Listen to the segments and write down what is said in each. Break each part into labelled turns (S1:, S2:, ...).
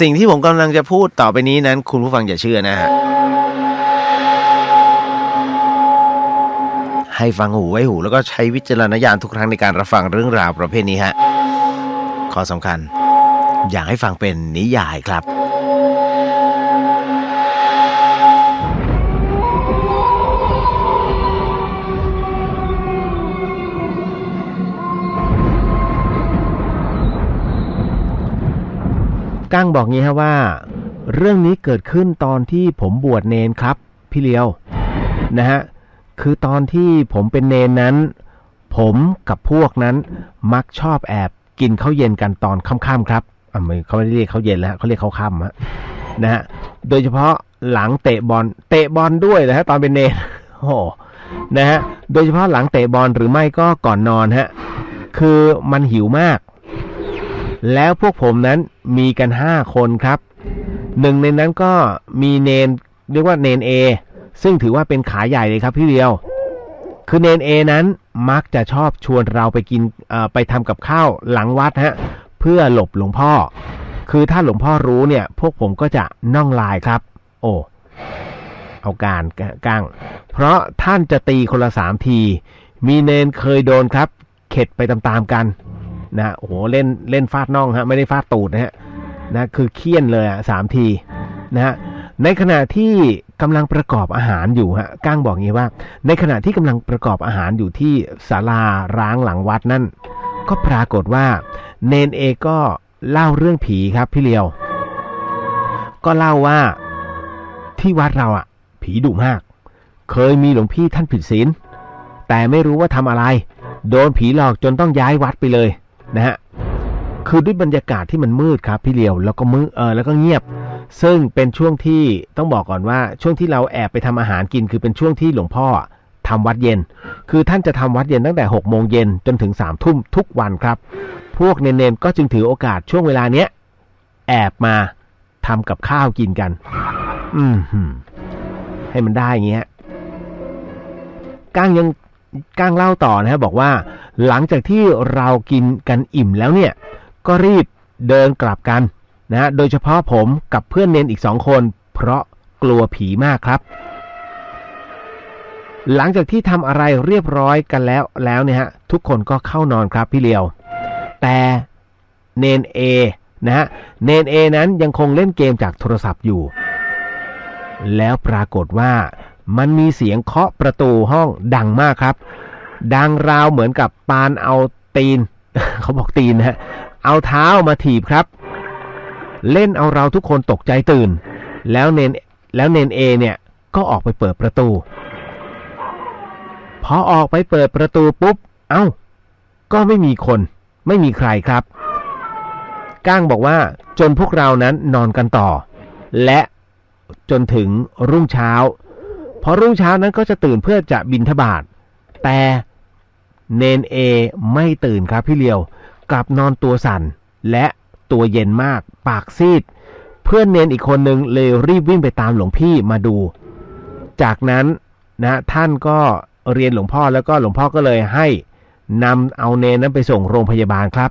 S1: สิ่งที่ผมกำลังจะพูดต่อไปนี้นั้น คุณผู้ฟังอย่าเชื่อนะฮะ ให้ฟังหูไว้หูแล้วก็ใช้วิจารณญาณทุกครั้งในการรับฟังเรื่องราวประเภทนี้ฮะ ข้อสำคัญ อยากให้ฟังเป็นนิยายครับ
S2: ก้างบอกงี้ฮะว่า เรื่องนี้เกิดขึ้นตอนที่ผมบวชเนนครับ พี่เลียวนะฮะคือตอนที่ผมเป็นเนนนั้น ผมกับพวกนั้นมักชอบแอบกินข้าวเย็นกันตอนค่ำๆครับอะไม่เขาไม่ได้เรียกข้าวเย็นแล้วเขาเรียกข้าวค่ำฮะนะฮะโดยเฉพาะหลังเตะบอลเตะบอลด้วยนะฮะตอนเป็นเนนโอ้นะฮะโดยเฉพาะหลังเตะบอลหรือไม่ก็ก่อนนอนฮะคือมันหิวมาก แล้วพวกผมนั้นมีกันห้าคนครับ หนึ่งในนั้นก็มีเนนเรียกว่าเนนเอซึ่งถือว่าเป็นขาใหญ่เลยครับพี่เดียว คือเนนเอนั้นมักจะชอบชวนเราไปกินเอ่อไปทำกับข้าวหลังวัดฮะเพื่อหลบหลวงพ่อ คือถ้าหลวงพ่อรู้เนี่ย พวกผมก็จะน่องลายครับ โอ้เอาการก้างเพราะท่านจะตีคนละสามที มีเนนเคยโดนครับ เข็ดไปตามๆกัน นะฮะโอ้โหเล่นเล่นฟาดน่องฮะไม่ได้ฟาดตูดนะฮะนะคือเคี่ยนเลยอะสามทีนะฮะในขณะที่กำลังประกอบอาหารอยู่ฮะก้างบอกงี้ว่า ในขณะที่กำลังประกอบอาหารอยู่ที่ศาลาร้างหลังวัดนั่น ก็ปรากฏว่า เนนเอก็เล่าเรื่องผีครับพี่เลียว ก็เล่าว่าที่วัดเราอะ ผีดุมาก เคยมีหลวงพี่ท่านผิดศีลแต่ไม่รู้ว่าทำอะไร โดนผีหลอกจนต้องย้ายวัดไปเลย นะฮะคือด้วยบรรยากาศที่มันมืดครับพี่เลียวแล้วก็มืเออแล้วก็เงียบ ซึ่งเป็นช่วงที่ต้องบอกก่อนว่าช่วงที่เราแอบไปทำอาหารกิน คือเป็นช่วงที่หลวงพ่อทำวัดเย็น คือท่านจะทำวัดเย็นตั้งแต่6กโมงเย็นจนถึง3ามทุ่มทุกวันครับ พวกเนนๆก็จึงถือโอกาสช่วงเวลาเนี้ยแอบมาทำกับข้าวกินกัน อืมให้มันได้เงี้ยก้างยัง ก้างเล่าต่อนะฮะบอกว่า หลังจากที่เรากินกันอิ่มแล้วเนี่ย ก็รีบเดินกลับกันนะฮะโดยเฉพาะผมกับเพื่อนเนนอีกสองคน เพราะกลัวผีมากครับ หลังจากที่ทำอะไรเรียบร้อยกันแล้วแล้วเนี่ยฮะทุกคนก็เข้านอนครับพี่เลียว แต่เนนเอนะฮะเนนเอนั้นยังคงเล่นเกมจากโทรศัพท์อยู่ แล้วปรากฏว่า มันมีเสียงเคาะประตูห้องดังมากครับ ดังราวเหมือนกับปานเอาตีน เขาบอกตีนนะฮะเอาเท้ามาถีบครับ เล่นเอาเราทุกคนตกใจตื่น แล้วเนนแล้วเนนเอเนี่ยก็ออกไปเปิดประตู พอออกไปเปิดประตูปุ๊บ เอ้า ก็ไม่มีคน ไม่มีใครครับ ก้างบอกว่าจนพวกเรานั้นนอนกันต่อ และจนถึงรุ่งเช้า พอรุ่งเช้านั้นก็จะตื่นเพื่อจะบินทบาทแต่เนนเอไม่ตื่นครับพี่เลียว กลับนอนตัวสั่น และตัวเย็นมาก ปากซีด เพื่อนเนนอีกคนหนึ่งเลยรีบวิ่งไปตามหลวงพี่มาดู จากนั้นนะท่านก็เรียนหลวงพ่อแล้วก็หลวงพ่อก็เลยให้นำเอาเนนนั้นไปส่งโรงพยาบาลครับ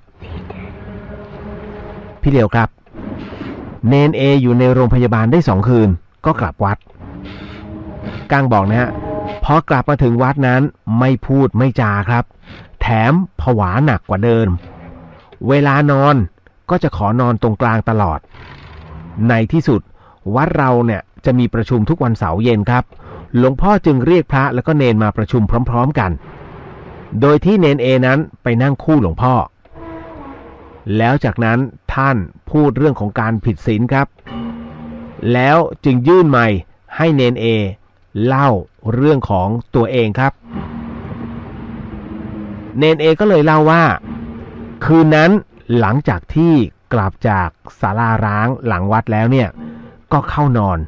S2: พี่เลียวครับ เนนเออยู่ในโรงพยาบาลได้สองคืนก็กลับวัด ก้างบอกนะฮะพอกลับมาถึงวัดนั้นไม่พูดไม่จาครับ แถมผวาหนักกว่าเดิม เวลานอนก็จะขอนอนตรงกลางตลอด ในที่สุดวัดเราเนี่ยจะมีประชุมทุกวันเสาร์เย็นครับ หลวงพ่อจึงเรียกพระแล้วก็เนนมาประชุมพร้อม ๆกัน โดยที่เนนเอนั้นไปนั่งคู่หลวงพ่อ แล้วจากนั้นท่านพูดเรื่องของการผิดศีลครับ แล้วจึงยื่นไมค์ให้เนนเอ เล่าเรื่องของตัวเองครับ เนนเอก็เลยเล่าว่า คืนนั้นหลังจากที่กลับจากศาลาร้างหลังวัดแล้วเนี่ย ก็เข้านอน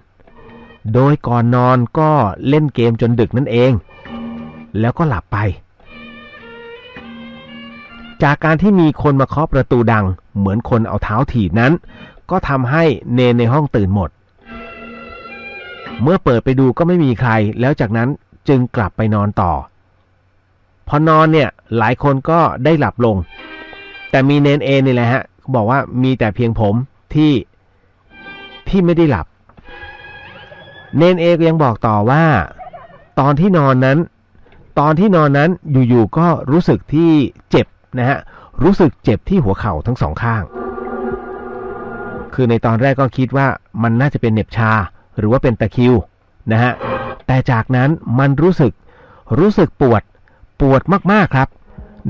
S2: โดยก่อนนอนก็เล่นเกมจนดึกนั่นเอง แล้วก็หลับไป จากการที่มีคนมาเคาะประตูดังเหมือนคนเอาเท้าถีบนั้น ก็ทำให้เนนในห้องตื่นหมด เมื่อเปิดไปดูก็ไม่มีใคร แล้วจากนั้นจึงกลับไปนอนต่อ พอนอนเนี่ยหลายคนก็ได้หลับลง แต่มีเนนเอนี่แหละฮะบอกว่ามีแต่เพียงผมที่ที่ไม่ได้หลับ เนนเอกยังบอกต่อว่า ตอนที่นอนนั้น ตอนที่นอนนั้นอยู่ๆก็รู้สึกที่เจ็บนะฮะรู้สึกเจ็บที่หัวเข่าทั้งสองข้าง คือในตอนแรกก็คิดว่ามันน่าจะเป็นเหน็บชา หรือว่าเป็นตะคิวนะฮะแต่จากนั้นมันรู้สึกรู้สึกปวดปวดมากๆครับ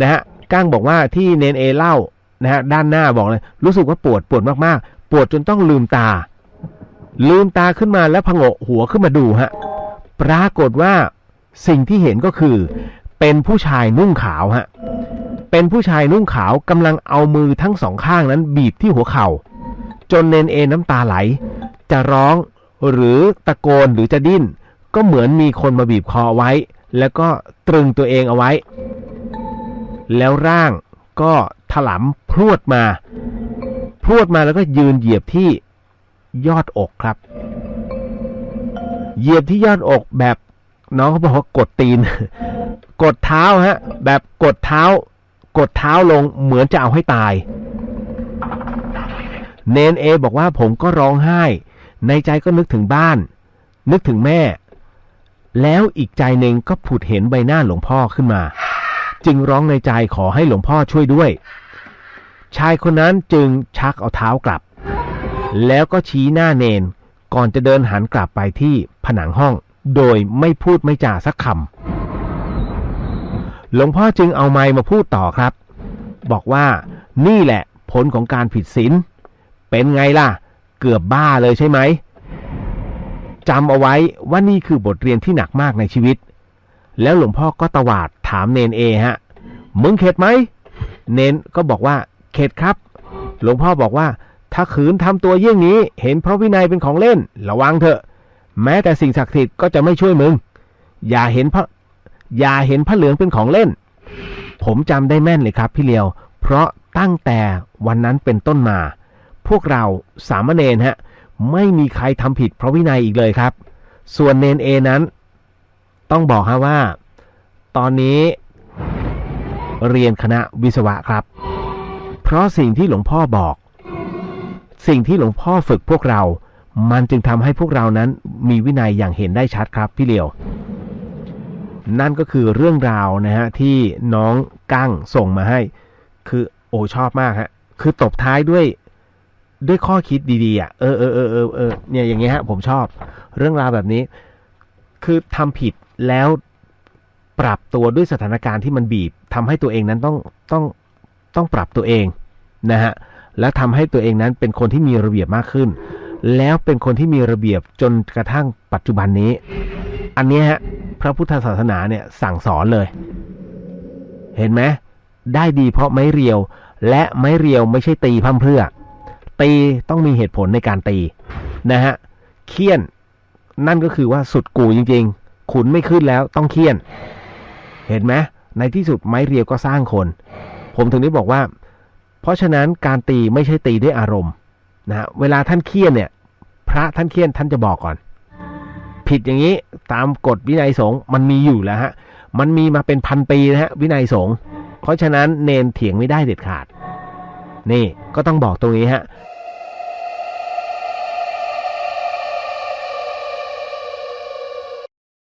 S2: นะฮะก้างบอกว่าที่เนนเอเล่านะฮะด้านหน้าบอกเลยรู้สึกว่าปวดปวดมากๆ ปวดจนต้องลืมตา ลืมตาขึ้นมาแล้วพงกหัวขึ้นมาดูฮะปรากฏว่าสิ่งที่เห็นก็คือ เป็นผู้ชายนุ่งขาวฮะเป็นผู้ชายนุ่งขาวกำลังเอามือทั้งสองข้างนั้นบีบที่หัวเข่าจนเนนเอน้ำตาไหล จะร้อง หรือตะโกนหรือจะดิ้น ก็เหมือนมีคนมาบีบคอไว้ แล้วก็ตรึงตัวเองเอาไว้ แล้วร่างก็ถลำพรวดมา พรวดมาแล้วก็ยืนเหยียบที่ยอดอกครับ เหยียบที่ยอดอกแบบน้องเขาบอกว่ากดตีน กดเท้าฮะ แบบกดเท้า กดเท้าลงเหมือนจะเอาให้ตาย เนนเอบอกว่าผมก็ร้องไห้ ในใจก็นึกถึงบ้าน นึกถึงแม่ แล้วอีกใจหนึ่งก็ผุดเห็นใบหน้าหลวงพ่อขึ้นมา จึงร้องในใจขอให้หลวงพ่อช่วยด้วย ชายคนนั้นจึงชักเอาเท้ากลับ แล้วก็ชี้หน้าเนนก่อนจะเดินหันกลับไปที่ผนังห้อง โดยไม่พูดไม่จาสักคำหลวงพ่อจึงเอาไมค์มาพูดต่อครับ บอกว่านี่แหละผลของการผิดศีลเป็นไงล่ะ เกือบบ้าเลยใช่ไหมจำเอาไว้ว่านี่คือบทเรียนที่หนักมากในชีวิต แล้วหลวงพ่อก็ตวาดถามเนนเอฮะ มึงเข็ดไหม เนนก็บอกว่า เข็ดครับ หลวงพ่อบอกว่า ถ้าขืนทำตัวเยี่ยงนี้ เห็นพระวินัยเป็นของเล่น ระวังเถอะ แม้แต่สิ่งศักดิ์สิทธิ์ก็จะไม่ช่วยมึง อย่าเห็นพระอย่าเห็นพระเหลืองเป็นของเล่น ผมจำได้แม่นเลยครับพี่เลียว เพราะตั้งแต่วันนั้นเป็นต้นมา พวกเราสามเณรฮะไม่มีใครทำผิดพระวินัยอีกเลยครับ ส่วนเนนเอนั้น ต้องบอกฮะว่า ตอนนี้ เรียนคณะวิศวะครับ เพราะสิ่งที่หลวงพ่อบอก สิ่งที่หลวงพ่อฝึกพวกเรา มันจึงทำให้พวกเรานั้นมีวินัยอย่างเห็นได้ชัดครับพี่เลียว นั่นก็คือเรื่องราวนะฮะที่น้องกั้งส่งมาให้ คือโอชอบมากฮะคือตบท้ายด้วย ด้วยข้อคิดดีๆอะเออเออเออเออเออเนี่ยอย่างเงี้ยฮะผมชอบ เรื่องราวแบบนี้ คือทำผิดแล้วปรับตัวด้วยสถานการณ์ที่มันบีบทำให้ตัวเองนั้นต้องต้องต้องปรับตัวเองนะฮะแล้วทำให้ตัวเองนั้นเป็นคนที่มีระเบียบมากขึ้น แล้วเป็นคนที่มีระเบียบจนกระทั่งปัจจุบันนี้ อันนี้ฮะพระพุทธศาสนาเนี่ยสั่งสอนเลย เห็นไหมได้ดีเพราะไม้เรียว และไม้เรียวไม่ใช่ตีพร่ำเพื่อ ตีต้องมีเหตุผลในการตีนะฮะเคี่ยน นั่นก็คือว่าสุดกูจริง ๆ ขุนไม่ขึ้นแล้วต้องเคี่ยน เห็นไหมในที่สุดไม้เรียวก็สร้างคน ผมถึงได้บอกว่า เพราะฉะนั้นการตีไม่ใช่ตีด้วยอารมณ์นะฮะเวลาท่านเคี่ยนเนี่ย พระท่านเคี่ยนท่านจะบอกก่อน ผิดอย่างนี้ตามกฎวินัยสงฆ์มันมีอยู่แล้วฮะมันมีมาเป็นพันปีนะฮะวินัยสงฆ์เพราะฉะนั้นเนนเถียงไม่ได้เด็ดขาด นี่ก็ต้องบอกตรงนี้ฮะ